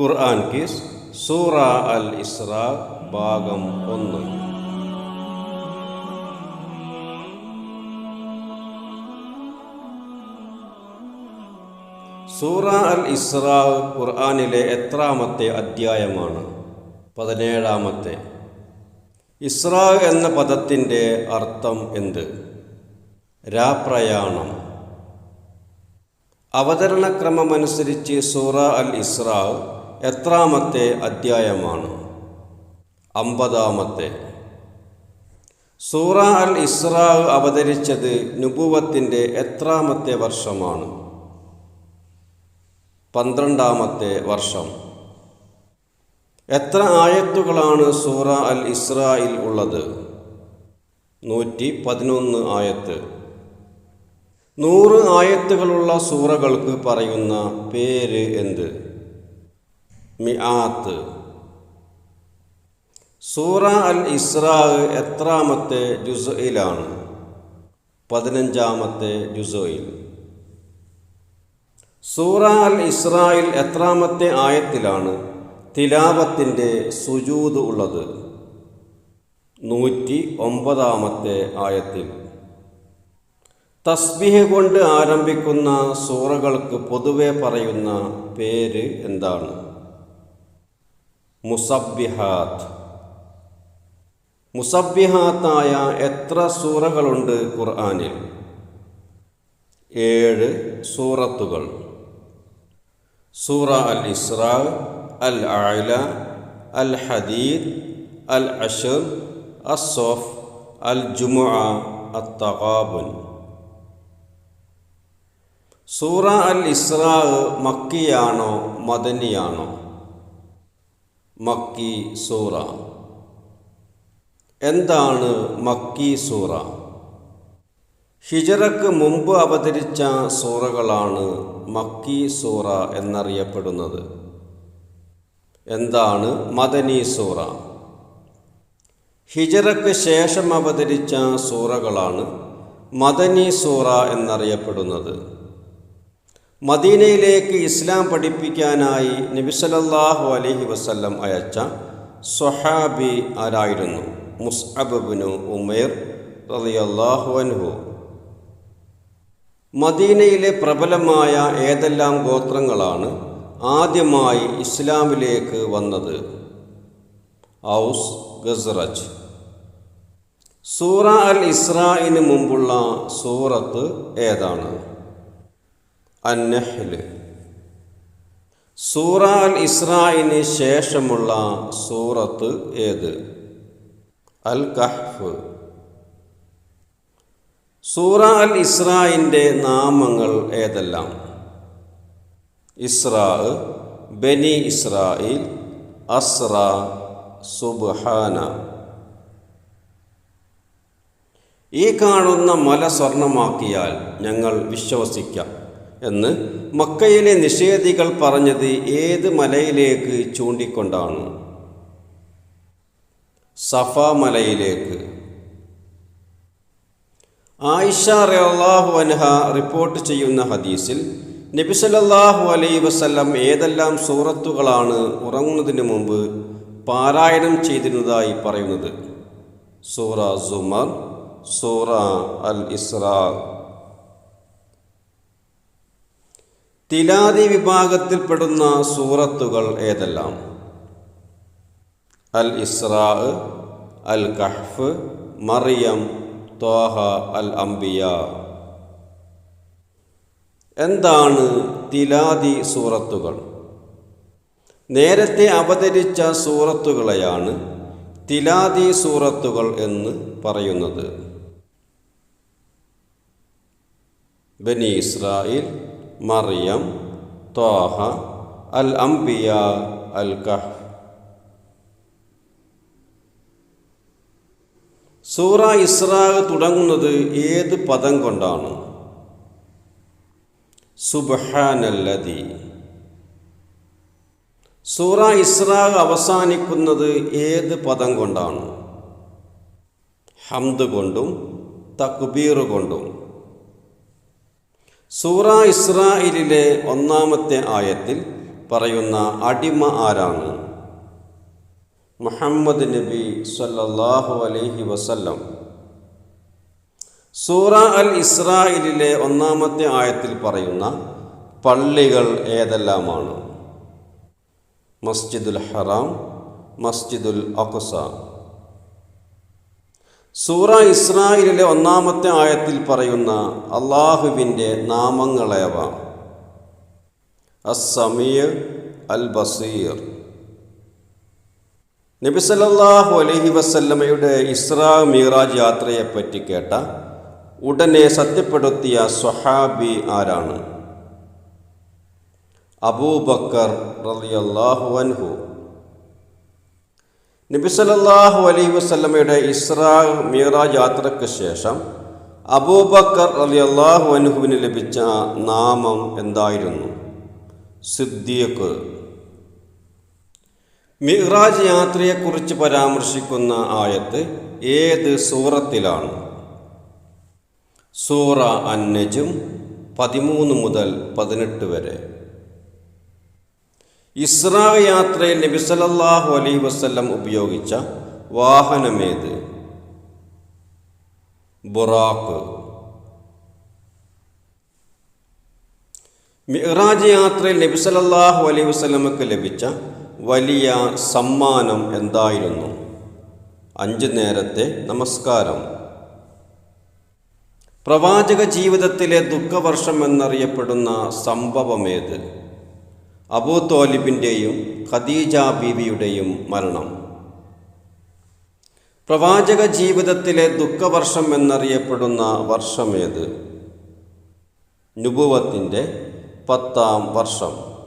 ഖുർആൻ kiss സൂറ അൽ ഇസ്ര ഭാഗം ഒന്ന്. സൂറ അൽ ഇസ്ര ഖുർആാനിലെ എത്രാമത്തെ അധ്യായമാണ്? പതിനേഴാമത്തെ. ഇസ്ര എന്ന പദത്തിന്റെ അർത്ഥം എന്ത്? രാപ്രയാണം. അവതരണക്രമമനുസരിച്ച് സൂറ അൽ ഇസ്ര എത്രാമത്തെ അധ്യായമാണ്? അമ്പതാമത്തെ. സൂറ അൽ ഇസ്ര അവതരിച്ചത് നുപുവത്തിന്റെ എത്രാമത്തെ വർഷമാണ്. പന്ത്രണ്ടാമത്തെ വർഷം. എത്ര ആയത്തുകളാണ് സൂറ അൽ ഇസ്രായിൽ ഉള്ളത്? നൂറ്റി പതിനൊന്ന് ആയത്ത്. നൂറ് ആയത്തുകളുള്ള സൂറകൾക്ക് പറയുന്ന പേര് എന്ത്? മിആത്ത്. സൂറ അൽ ഇസ്രാ എത്രാമത്തെ ജുസയിലാണ് പതിനഞ്ചാമത്തെ ജുസോയിൽ സൂറ അൽ ഇസ്രായിൽ എത്രാമത്തെ ആയത്തിലാണ് തിലാവത്തിന്റെ സുജൂത് ഉള്ളത്. നൂറ്റി ഒമ്പതാമത്തെ ആയത്തിൽ. തസ്ബിഹ് കൊണ്ട് ആരംഭിക്കുന്ന സൂറകൾക്ക് പൊതുവെ പറയുന്ന പേര് എന്താണ്? മുസബ്ബിഹാത്ത്. മുസബ്ബിഹാത്തായ എത്ര സൂറകളുണ്ട് ഖുർആനിൽ? ഏഴ് സൂറത്തുകൾ. സൂറ അൽ ഇസ്ര അൽ ആല അൽ ഹദീദ് അൽ അഷർ അസോഫ് അൽ ജുമുഅ അത്തകാബുൻ സൂറ അൽ ഇസ്രാ മക്കിയാണോ മദനിയാണോ? മക്കി സൂറ. എന്താണ് മക്കി സൂറ? ഹിജറക്ക് മുമ്പ് അവതരിച്ച സൂറകളാണ് മക്കി സൂറ എന്നറിയപ്പെടുന്നത്. എന്താണ് മദനി സൂറ? ഹിജറക്ക് ശേഷം അവതരിച്ച സൂറകളാണ് മദനി സൂറ എന്നറിയപ്പെടുന്നത്. മദീനയിലേക്ക് ഇസ്ലാം പഠിപ്പിക്കാനായി നബിസലല്ലാഹു അലഹി വസല്ലം അയച്ച സൊഹാബി ആരായിരുന്നു? മുസ്അബിനു ഉമേർ റളിയല്ലാഹു അൻഹു. മദീനയിലെ പ്രബലമായ ഏതെല്ലാം ഗോത്രങ്ങളാണ് ആദ്യമായി ഇസ്ലാമിലേക്ക് വന്നത്? ഔസ് ഗസ്റജ്. സൂറ അൽ ഇസ്രായിന് മുമ്പുള്ള സൂറത്ത് ഏതാണ്? അന്നഹ്ല്. സൂറ അൽ ഇസ്രായിന് ശേഷമുള്ള സൂറത്ത് ഏത്? അൽ കഹ്ഫ്. സൂറ അൽ ഇസ്രായിന്റെ നാമങ്ങൾ ഏതെല്ലാം? ഇസ്രാ ബനി ഇസ്രായിൽ അസ്ര സുബ്ഹാന. ഈ കാണുന്ന മല സ്വർണമാക്കിയാൽ ഞങ്ങൾ വിശ്വസിക്കാം. എന്ന് മക്കയിലെ നിഷേധികൾ പറഞ്ഞത് ഏത് മലയിലേക്ക് ചൂണ്ടിക്കൊണ്ടാണ്? സഫ മലയിലേക്ക്. ആയിഷ റലാഹു അൻഹ റിപ്പോർട്ട് ചെയ്യുന്ന ഹദീസിൽ നബിസലല്ലാഹു അലൈ വസല്ലം ഏതെല്ലാം സൂറത്തുകളാണ് ഉറങ്ങുന്നതിന് മുമ്പ് പാരായണം ചെയ്തിരുന്നതായി പറയുന്നത്? സൂറ സുമർ സൂറ അൽ ഇസ്രാ. തിലാദി വിഭാഗത്തിൽപ്പെടുന്ന സൂറത്തുകൾ ഏതെല്ലാം? അൽ ഇസ്രാ അൽ കഹ്ഫ് മറിയം ത്വാഹ അൽ അംബിയ. എന്താണ് തിലാദി സൂറത്തുകൾ? നേരത്തെ അവതരിച്ച സൂറത്തുകളെയാണ് തിലാദി സൂറത്തുകൾ എന്ന് പറയുന്നത്. ബനി ഇസ്രായേൽ മറിയം തോഹ അൽ അംബിയ അൽ കഹ് സൂറ ഇസ്രാഹ് തുടങ്ങുന്നത് ഏത് പദം കൊണ്ടാണ്? സുബഹാനല്ലതി സൂറ ഇസ്രാഹ് അവസാനിക്കുന്നത് ഏത് പദം കൊണ്ടാണ്? ഹംദ് കൊണ്ടും തക്ബീർ കൊണ്ടും. സൂറ ഇസ്രായിലിലെ ഒന്നാമത്തെ ആയത്തിൽ പറയുന്ന അടിമ ആരാണ്? മുഹമ്മദ് നബി സല്ലാഹു അലൈഹി വസല്ലം. സൂറ അൽ ഇസ്രായിലിലെ ഒന്നാമത്തെ ആയത്തിൽ പറയുന്ന പള്ളികൾ ഏതെല്ലാമാണ്? മസ്ജിദുൽ ഹറാം മസ്ജിദുൽ അഖ്സ. സൂറ ഇസ്രായേലിലെ ഒന്നാമത്തെ ആയത്തിൽ പറയുന്ന അള്ളാഹുവിന്റെ നാമങ്ങളേവ? അസമീർ അൽ ബസീർ നബി അലഹി വസല്ലമയുടെ ഇസ്രാ മീറാജ് യാത്രയെപ്പറ്റി കേട്ട ഉടനെ സത്യപ്പെടുത്തിയ സ്വഹാബി ആരാണ്? അബൂബക്കർ റളിയല്ലാഹു അൻഹു. നബി സല്ലല്ലാഹു അലൈഹി വസ്ലമയുടെ ഇസ്രാ മീറാജ് യാത്രയ്ക്ക് ശേഷം അബൂബക്കർ അലി അള്ളാഹു അനുഹുവിന് ലഭിച്ച നാമം എന്തായിരുന്നു? സിദ്ദീഖ്. മിഹ്റാജ് യാത്രയെക്കുറിച്ച് പരാമർശിക്കുന്ന ആയത്ത് ഏത് സൂറത്തിലാണ്? സൂറ അന്നജും പതിമൂന്ന് മുതൽ പതിനെട്ട് വരെ. ഇസ്രാ യാത്രയിൽ നബി സല്ലല്ലാഹു അലൈഹി വസ്ല്ലം ഉപയോഗിച്ച വാഹനമേത്? ബൊറാക്ക്. മിഹ്റാജ് യാത്രയിൽ നബി സല്ലല്ലാഹു അലൈഹി വസല്ലമക്ക് ലഭിച്ച വലിയ സമ്മാനം എന്തായിരുന്നു? അഞ്ച് നേരത്തെ നമസ്കാരം. പ്രവാചക ജീവിതത്തിലെ ദുഃഖവർഷം എന്നറിയപ്പെടുന്ന സംഭവമേത്? അബൂ തോലിബിന്റെയും ഖദീജ ബീവിയുടെയും മരണം. പ്രവാചക ജീവിതത്തിലെ ദുഃഖവർഷം എന്നറിയപ്പെടുന്ന വർഷമേത്? നുപുവത്തിന്റെ പത്താം വർഷം.